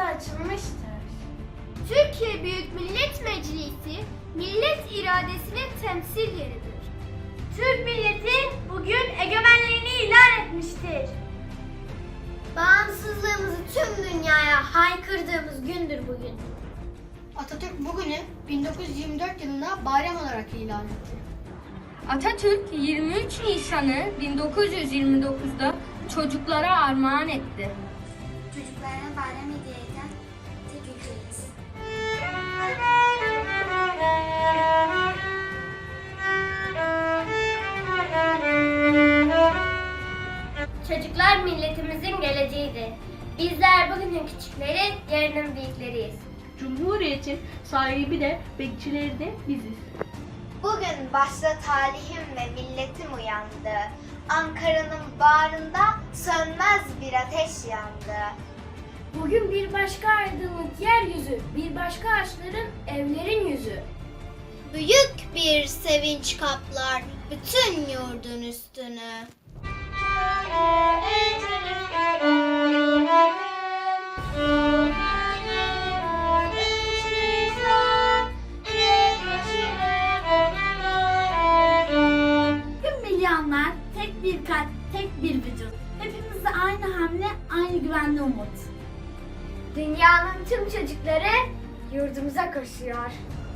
Meclisi açılmıştır. Türkiye Büyük Millet Meclisi, millet iradesinin temsil yeridir. Türk milleti bugün egemenliğini ilan etmiştir. Bağımsızlığımızı tüm dünyaya haykırdığımız gündür bugün. Atatürk bugünü 1924 yılına bayram olarak ilan etti. Atatürk 23 Nisan'ı 1929'da çocuklara armağan etti. Çocuklarına bayram hediye Bizler bugünün küçükleri, yarının büyükleriyiz. Cumhuriyetin sahibi de bekçileri de biziz. Bugün başta tarihim ve milletim uyandı. Ankara'nın bağrında sönmez bir ateş yandı. Bugün bir başka aydınlık yeryüzü, bir başka ağaçların, evlerin yüzü. Büyük bir sevinç kaplar bütün yurdun üstünü. Güvenli umut. Dünyanın tüm çocukları yurdumuza koşuyor.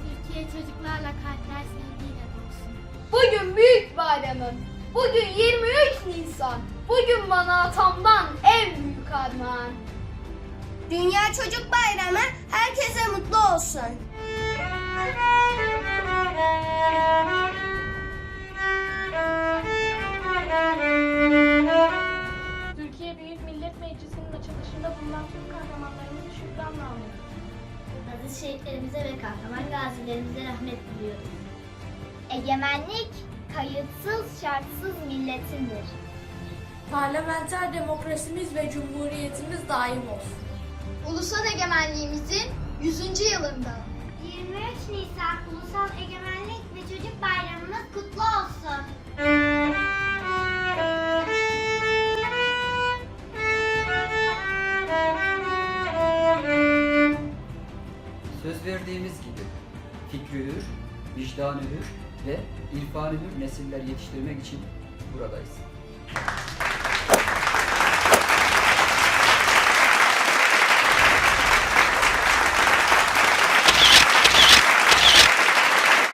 Türkiye çocuklarla kalpler sevgiyle dolsun. Bugün büyük bayramım. Bugün 23 Nisan. Bugün bana atamdan en büyük armağan. Dünya Çocuk Bayramı herkese mutlu olsun. Kahramanlarımızı şükranla anıyoruz. Aziz şehitlerimize ve kahraman gazilerimize rahmet diliyoruz. Egemenlik kayıtsız şartsız milletindir. Parlamenter demokrasimiz ve cumhuriyetimiz daim olsun. Ulusal egemenliğimizin 100. yılında. 23 Nisan Ulusal Egemenlik ve Çocuk Bayramımız kutlu olsun. Verdiğimiz gibi fikri hür, vicdanı hür ve irfanı hür nesiller yetiştirmek için buradayız.